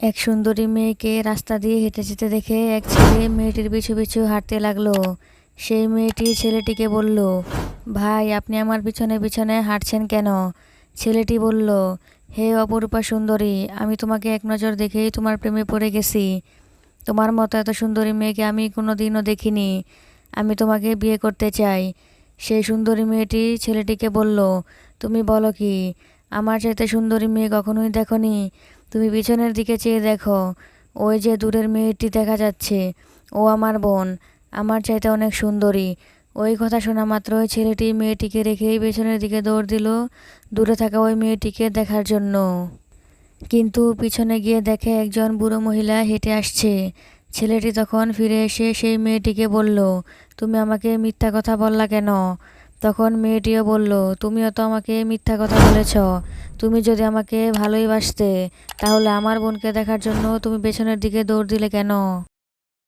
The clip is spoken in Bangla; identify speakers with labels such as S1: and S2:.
S1: এক সুন্দরী মেয়েকে রাস্তা দিয়ে হেঁটে যেতে দেখে এক ছেলে মেয়েটির পিছু পিছু হাঁটতে লাগল। সেই মেয়েটি ছেলেটিকে বলল, ভাই, আপনি আমার পিছনে পিছনে হাঁটছেন কেন? ছেলেটি বলল, হে অপরূপা সুন্দরী, আমি তোমাকে এক নজর দেখেই তোমার প্রেমে পড়ে গেছি। তোমার মতো এত সুন্দরী মেয়েকে আমি কোনো দিনও দেখিনি। আমি তোমাকে বিয়ে করতে চাই। সেই সুন্দরী মেয়েটি ছেলেটিকে বলল, তুমি বলো কি, আমার চাইতে সুন্দরী মেয়ে কখনোই দেখনি? তুমি পিছনের দিকে চেয়ে দেখো, ওই যে দূরের মেয়েটি দেখা যাচ্ছে, ও আমার বোন, আমার চাইতে অনেক সুন্দরী। ওই কথা শোনা মাত্র ওই ছেলেটি মেয়েটিকে রেখেই পেছনের দিকে দৌড় দিল, দূরে থাকা ওই মেয়েটিকে দেখার জন্য। কিন্তু পিছনে গিয়ে দেখে একজন বুড়ো মহিলা হেঁটে আসছে। ছেলেটি তখন ফিরে এসে সেই মেয়েটিকে বলল, তুমি আমাকে মিথ্যা কথা বললা কেন? তখন মেয়েটিও বলল, তুমিও তো আমাকে মিথ্যা কথা বলেছ। তুমি যদি আমাকে ভালোই বাসতে, তাহলে আমার বোনকে দেখার জন্য তুমি পেছনের দিকে দৌড় দিলে কেন?